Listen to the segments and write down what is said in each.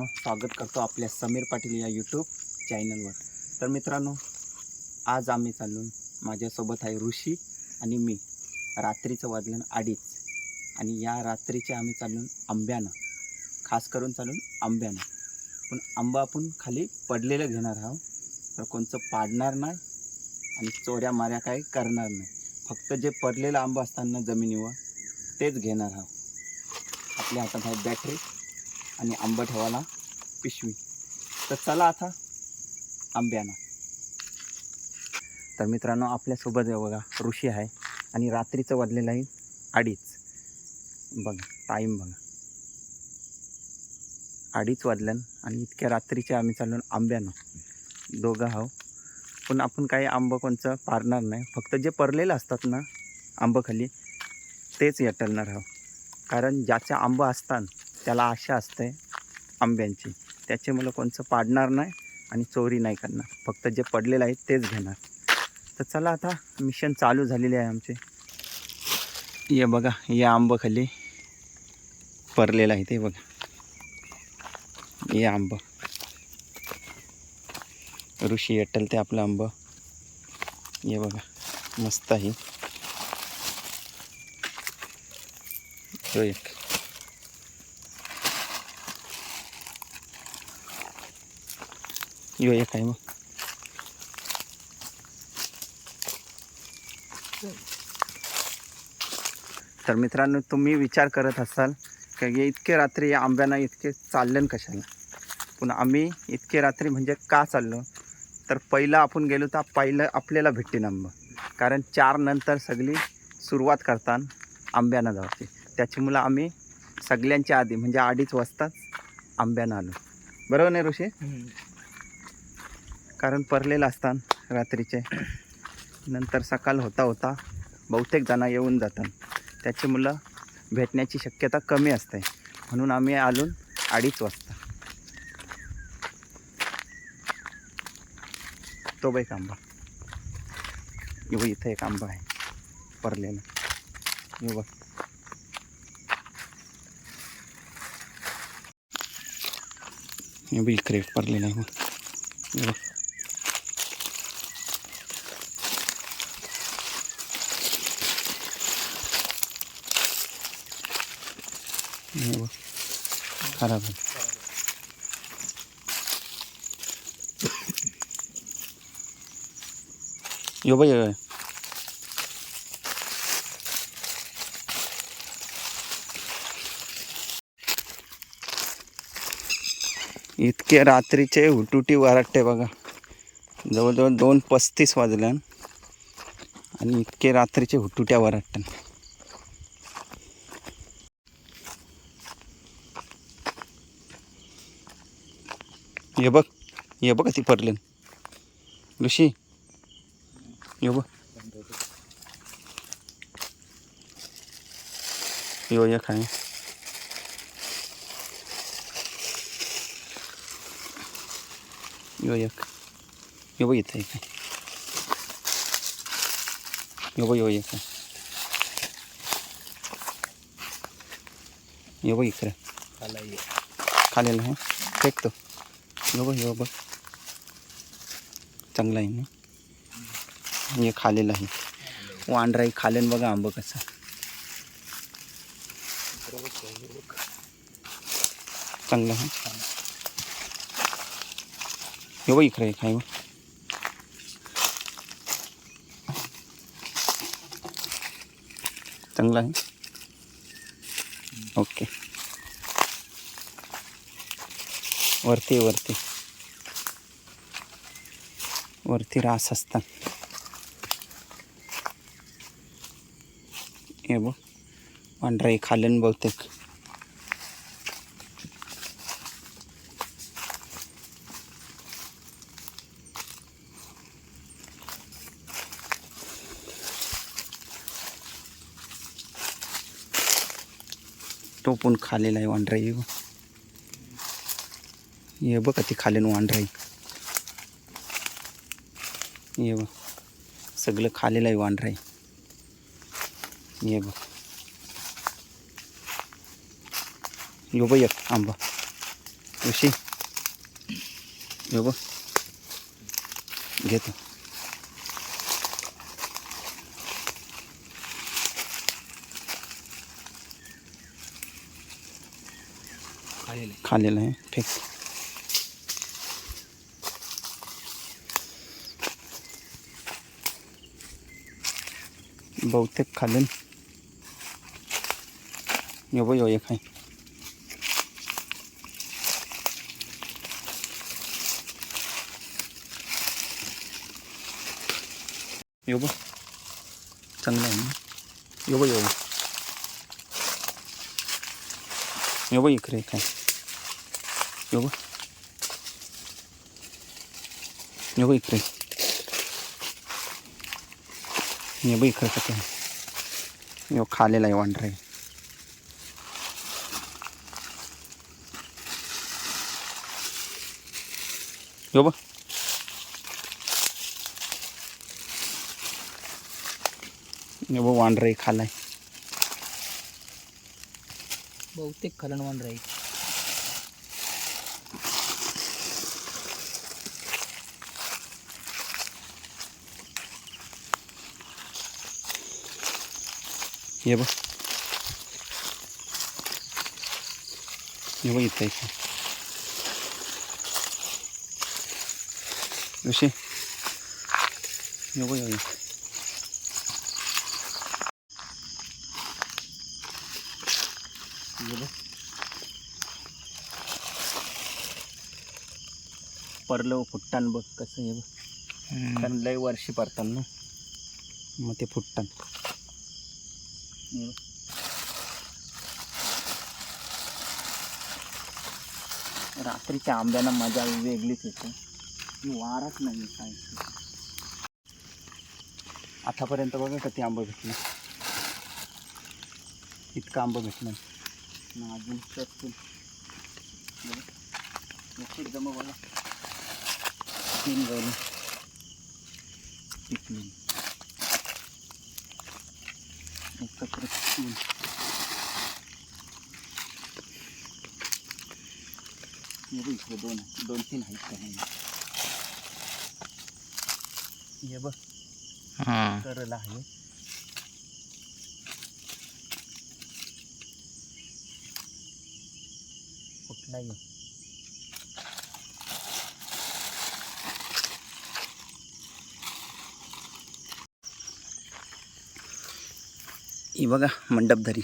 मित्रांनो स्वागत करतो आपल्या समीर पाटील या यूट्यूब चॅनलवर तर मित्रांनो आज आम्ही चालून माझ्यासोबत आहे ऋषी आणि मी रात्रीचं वाजलं अडीच. आणि या रात्रीचे आम्ही चालून आंब्यानं खास करून चालून आंब्यानं. पण आंबा आपण खाली पडलेलं घेणार आहोत. तर कोणचं पाडणार नाही आणि चोऱ्या माऱ्या काही करणार नाही. फक्त जे पडलेलं आंबा असताना जमिनीवर तेच घेणार आहोत. आपल्या हातात आहे बॅटरी आणि आंबा ठेवायला पिशवी. तर चला आता आंब्यानं. तर मित्रांनो आपल्यासोबत बघा ऋषी आहे आणि रात्रीचं वाजलेलं आहे अडीच. बघा टाईम बघा. अडीच वाजल्यान आणि इतक्या रात्रीचे आम्ही चालून आंब्यानं. दोघं आहो. पण आपण काही आंबं कोणचं पारणार नाही. फक्त जे परलेलं असतात ना आंबं खाली तेच यटलणार आहो. कारण ज्याच्या आंबं असतात त्याला आशा असते आंब्यांची. त्याचे मुलं कोणचं पाडणार नाही आणि चोरी नाही करणार. फक्त जे पडलेलं आहे तेच घेणार. तर चला आता मिशन चालू झालेले आहे आमचे. ये बघा हे आंबं खाली परलेलं आहे ते बघा. हे आंबं. ऋषी अट्टल ते आपलं आंबं. हे बघा मस्त आहे. तो एक. यो एक आहे मग तर मित्रांनो तुम्ही विचार करत असाल का इतके रात्री या आंब्यांना इतके चाललं कशाला? पण आम्ही इतके रात्री म्हणजे का चाललो? तर पहिलं आपण गेलो तर पहिलं आपल्याला भेटतील आंबा. कारण चार नंतर सगळी सुरुवात करतात आंब्यानं जायची त्याच्यामुळं आम्ही सगळ्यांच्या आधी म्हणजे अडीच वाजताच आंब्यानं आलो. बरोबर नाही ऋषी? कारण परलेलं असतात रात्रीचे. नंतर सकाळ होता होता बहुतेक जणं येऊन जातात. त्याच्यामुळं भेटण्याची शक्यता कमी असते. म्हणून आम्ही आलून अडीच वाजता. तो बाई आंबा. येऊ इथं एक आंबा आहे. परलेला. येऊ बघ. इकडे एक आहे. बघ. हे बघ. हे बघ. खराब आहे यो बाई. इतके रात्रीचे हुटुटी वाराटे बघा. जवळजवळ दोन पस्तीस वाजल्यान आणि इतके रात्रीचे हुटुट्या वराटते ये बघ ये बघ ती पडले ऋषी यो बघ. यो एक आहे यो एक. यो बघ इथं एक. यो बघ यो एक. यो बघ इकडे. खालेला आहे. फेक तो यो बघ हे बघ. चांगला आहे ना? हे खालेलं आहे. वांढराही खालेन बघा आंब कसा. चांगलं आहे. हे बघ इकडे खाय बघ. चांगलं आहे. ओके. वरती वरती. वरती रास असतात हे बघ पांढराई खालन बहुतेक. तो पण खालेला आहे वांढराई हे बघ. हे बघ ती खालेन वांढराई हे बघ. सगळं खालेलं आहे वांढराई हे बघ. यो बघ एक आंबा. उशी. यो बघ. घेतो. खालेलं आहे. खालेलं आहे फेक बहुतेक खाल्लं यो बघ यो एक आहे यो बघ चांगलं आहे ना यो बघ यो बघ यो बघ इकडे एक आहे यो बघ ये बघ इकडे कसं यो खालेला आहे वांढरा यो बघ. यो बघ वांढरा खालाय. बहुतेक खलनवान राहील ये बघ ये बघ इथं इथं ऋषी ये बघ ये बघ. ये बघ. परलं फुट्टान बघ कसं हे बघ कारण लय वर्षी पडतात ना मग ते फुटतात हे बघ. रात्रीच्या आंब्याला मजा वेगळीच येते. वारच नाही काय आतापर्यंत बघा किती आंबं भेटलं. इतकं आंबं भेटलं. अजून चटकून बघा. जमा बघा. तीन गवलं पिकली बघ इकडे दोन दोन तीन हे बघ करला आहे कुठलाही ही बघा मंडपधरी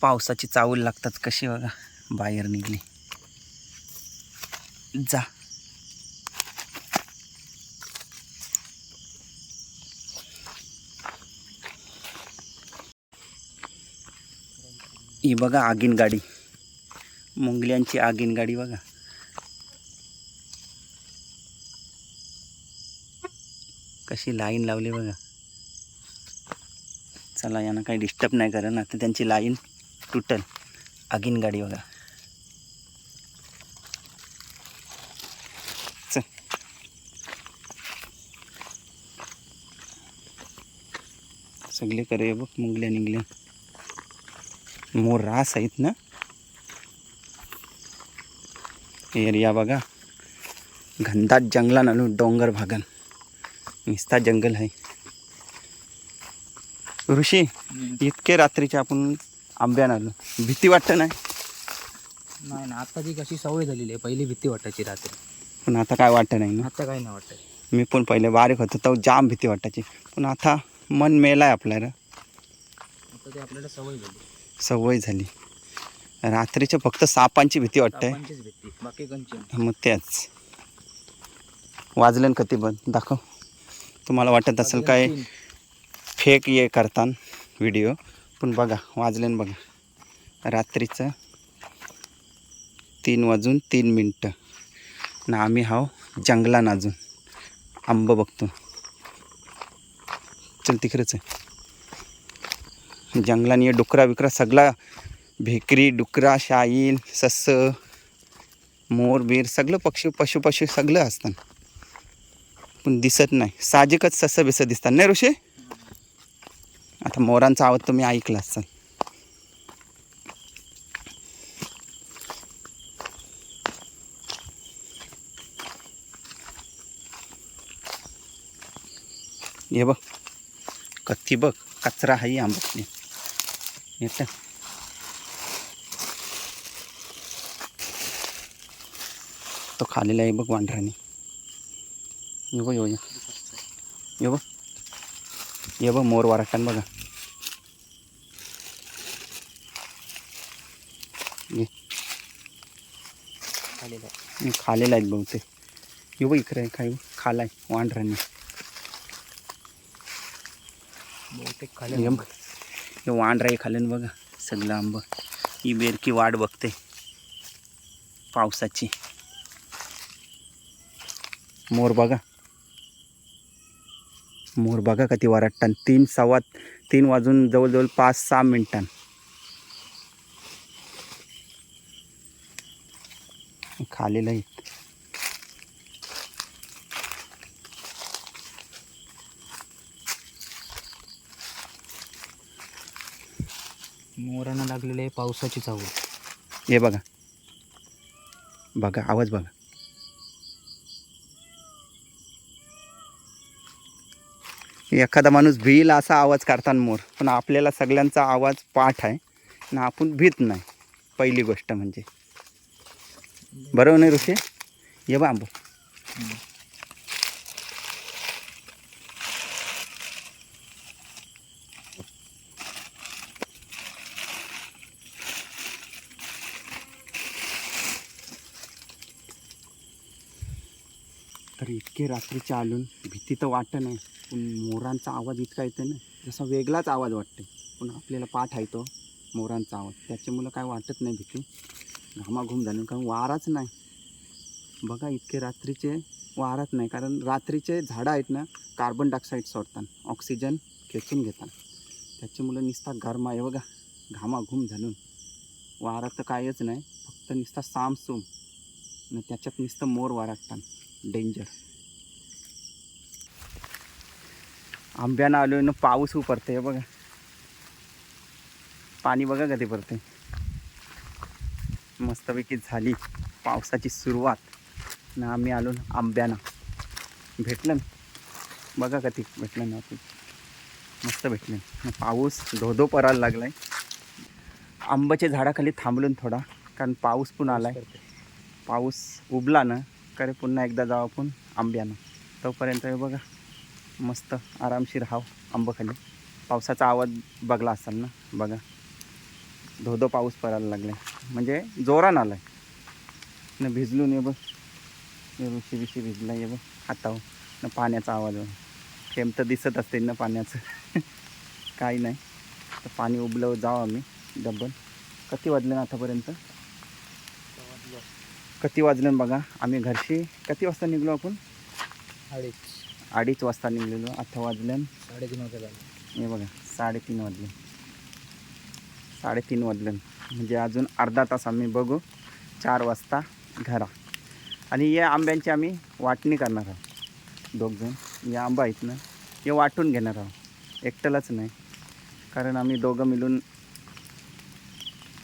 पावसाची चावल लागतात कशी बघा. बाहेर निघली. जा. ही बघा आगीन गाडी. मुंगल्यांची आगीन गाडी बघा. कशी लाईन लावली बघा. चला यांना काही डिस्टर्ब नाही करा ना. तर त्यांची लाईन तुटल. आगीन गाडी बघा. चल. सगळे करे बघ मुंगल्या निघल्या मोर रास आहेत ना? एरिया बघा. घनदाट जंगलान आणून डोंगर भागन. निस्ता जंगल आहे. ऋषी इतके रात्रीचे आपण आंब्यान आलो. भीती वाटतं नाही? नाही ना आता ती कशी सवय झालेली आहे पहिली भीती वाटायची रात्री. पण आता काय वाटतं नाही ना? आता काही नाही वाटत. मी पण पहिले बारीक होतो तेव्हा जाम भीती वाटायची. पण आता मन मेलाय आपल्याला. आता ते आपल्याला सवय झाली. सवय झाली. रात्रीच्या फक्त सापांची भीती वाटते बाकी कंचन मग त्याच वाजलं कधी बंद दाखव. तुम्हाला वाटत असेल काय? फेक ये करतान व्हिडिओ. पण बघा वाजलेन बघा. रात्रीचं तीन वाजून तीन मिनटं. ना आम्ही हाव जंगलान अजून. आंब बघतो. चल तिकडेच आहे जंगलान ये डुकरा बिकरा सगळा. भेकरी डुकरा शाईल सस्स मोर बीर सगळं पक्षी पशु पशु सगळं असतं पण दिसत नाही. साहजिकच सस्स बिस दिसतात नाही ऋषी? आता मोरांचा आवाज तुम्ही ऐकला असाल. हे बघ कच्ची बघ कचरा आहे आंबटने येतं. तो खालेला आहे बघ वांढराने. ये बघ ये बघ ये बघ. मोर वाराटान बघा. खालेलं आहे. हे आहेत बहुतेक. ये बघ इकडे आहे काय खालाय वांढराने बहुतेक खाले हे वांढरा खाल्लं ना बघा सगळं आंब. ही बेरकी वाट बघते पावसाची. मोर बघा. मोर बघा का ती वराटतान तीन सव्वा तीन वाजून जवळजवळ पाच सहा मिनिटां खालेलं आहे. मोरांना लागलेले आहे पावसाची चावल हे बघा. बघा आवाज बघा. एखादा माणूस भिईल असा आवाज काढताना मोर पण आपल्याला सगळ्यांचा आवाज पाठ आहे आणि आपण भीत नाही. पहिली गोष्ट म्हणजे. बरोबर नाही ऋषी? ये बा आंबो. तर इतके रात्रीचे आलून भीती तर वाटत नाही पण मोरांचा आवाज इतका येतो ना जसा वेगळाच आवाज वाटते पण आपल्याला पाठ आहे तो मोरांचा आवाज. त्याच्यामुळं काय वाटत नाही भीती. घामाघूम झालं कारण वाराच नाही. बघा इतके रात्रीचे वाराच नाही कारण रात्रीचे झाडं आहेत ना कार्बन डायऑक्साईड सोडतात ऑक्सिजन खेचून घेतात. त्याच्यामुळं नुसता गरमा आहे बघा घामाघूम झालून. वारा तर कायच नाही फक्त नुसता सामसूम. आणि त्याच्यात नुसतं मोर वाराटतात डेंजर आंब्यानं आलो ना पाऊस उपरते बघा. पाणी बघा कधी पडते मस्तपैकी झाली पावसाची सुरुवात. ना आम्ही आलो ना आंब्यानं. भेटलं ना? बघा कधी भेटलं ना आपण. मस्त भेटलं. ना पाऊस धोधो पडायला लागलाय. आंब्याच्या झाडाखाली थांबलो ना थोडा कारण पाऊस पण आलाय. पाऊस उबला ना करे पुन्हा एकदा जाऊ आपण आंब्यानं. तोपर्यंत हे बघा मस्त आरामशीर हाव आंबाखाली पावसाचा आवाज बघला असाल ना? बघा. धोधो पाऊस पडायला लागलाय. म्हणजे जोरानं आलाय. न भिजलून ये बघ. ऋषी बिशी भिजला ये बघ हातावर. न पाण्याचा आवाज. थेंब तर दिसत असते ना पाण्याचं. काही नाही. तर पाणी उबलं जाऊ आम्ही. डबल किती वाजले ना आतापर्यंत? किती वाजलं बघा. आम्ही घरशी किती वाजता निघलो आपण? अडीच. अडीच वाजता निघलेलो. आता वाजल्यान साडेतीन वाजता हे बघा साडेतीन वाजले. साडेतीन वाजलं. म्हणजे अजून अर्धा तास आम्ही बघू. चार वाजता घरा. आणि या आंब्यांची आम्ही वाटणी करणार आहोत. दोघजण. या आंबा आहेत ना हे वाटून घेणार आहोत. एकटलाच नाही. कारण आम्ही दोघं मिळून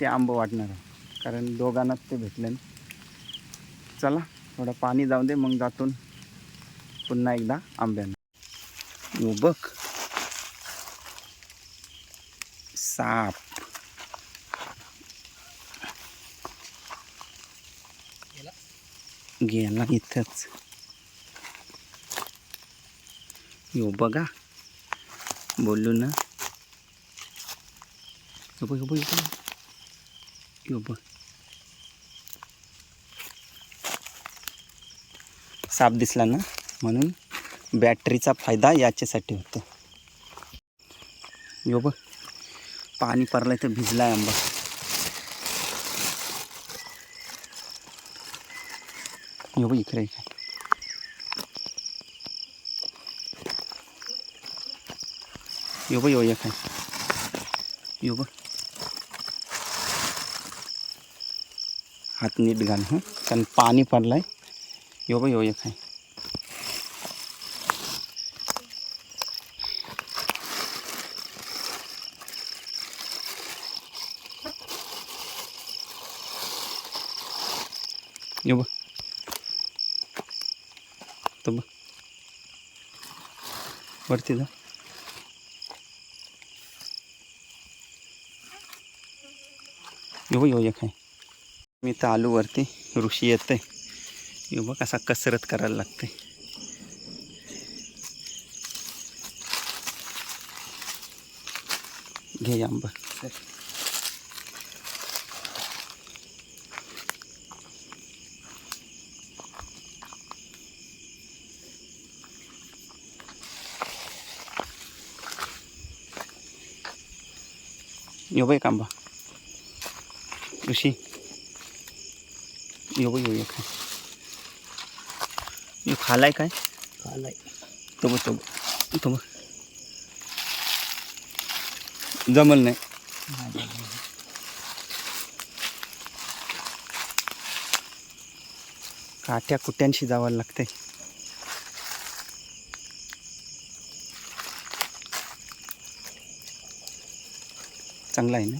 ते आंबं वाटणार आहोत. कारण दोघांनाच ते भेटले ना. चला थोडं पाणी जाऊ दे मग जातून पुन्हा एकदा आंब्यानं. बघ. साप. गेला इथंच. यो बघा. बोललो ना. यो बघ यो बघ यो बघ. साप दिसला ना? म्हणून बॅटरीचा फायदा याच्यासाठी होतो. यो बघ. पाणी पडलं तर आहे आंबा. यो बघ इकडे इकडे यो बघ यो एक आहे यो बघ हात नीट घाल हं कारण पाणी पडलंय यो बघ यो एक आहे यो बघ तो बघ वरती जा. यो यो एक आहे मी तर आलू वरती. ऋषी येते यो बघ असा कसरत करायला लागते घे आंबा. यो बघ एक आंबा ऋषी यो बघ यो एक आहे यो खालाय काय खालाय तो बघ तो बघ तो बघ जमल नाही काट्या कुट्यांशी जावं लागते चांगला आहे ना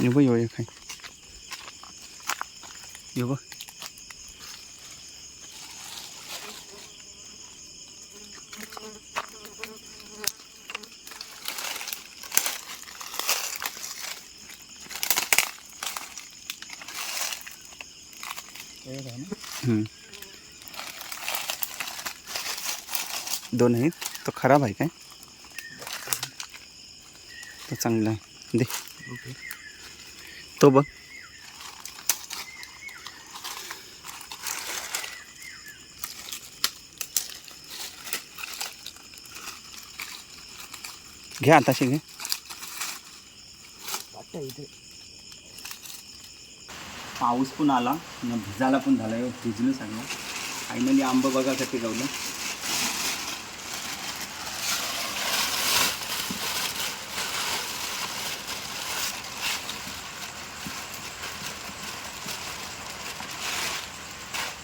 यो बघ यो एक आहे यो बघ दोन आहेत. तो खराब आहे काय? तो चांगला आहे. दे. तो बघ. घे आताशी घे. पाऊस पण आला न भिजायला पण झाला भिजलं सगळं. फायनली आंबा बघा कसे गावलं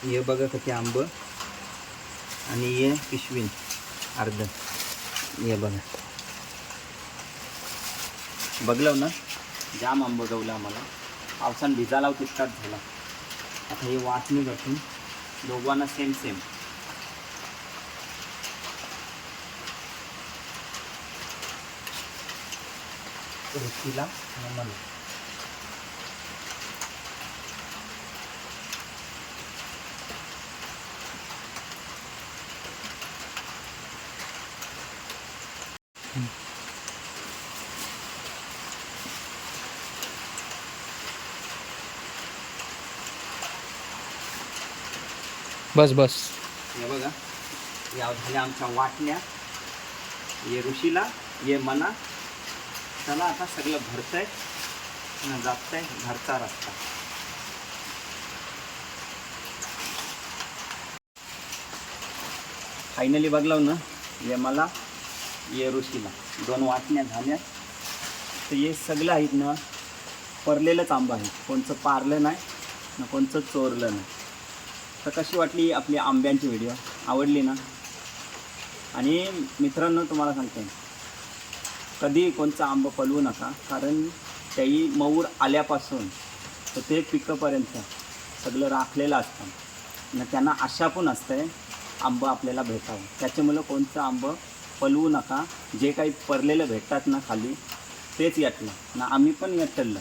हे बघा किती आंब. आणि हे पिशवीन अर्ध. हे बघा. बघलं ना? जाम आंब गवलं आम्हाला. पावसान भिजायला तितकाच झाला. आता हे वाचणी घटून दोघांना सेम सेम ऋषीला मला बस बस. हे बघा. या झाल्या आमच्या वाटण्या. ये ऋषीला ये मना. चला आता सगळं भरतंय. आणि जातंय. घरचा रस्ता. फायनली बघलाव ना? ये मला ये ऋषीला. दोन वाटण्या झाल्या. तर हे सगळं आहेत ना परलेलंच आंबा आहे. कोणचं पारलं नाही ना कोणचं चोरलं नाही. तर कशी वाटली आपली आंब्यांची व्हिडिओ आवडली ना? आणि मित्रांनो तुम्हाला सांगते. कधी कोणचं आंबं पलवू नका कारण त्याही मऊर आल्यापासून तर ते पिकंपर्यंत सगळं राखलेलं असतं. ना त्यांना आशा पण आहे आंबं आपल्याला भेटावं. त्याच्यामुळं कोणचं आंबं पलवू नका. जे काही परलेलं भेटतात ना खाली तेच यातलं. ना आम्ही पण यातलं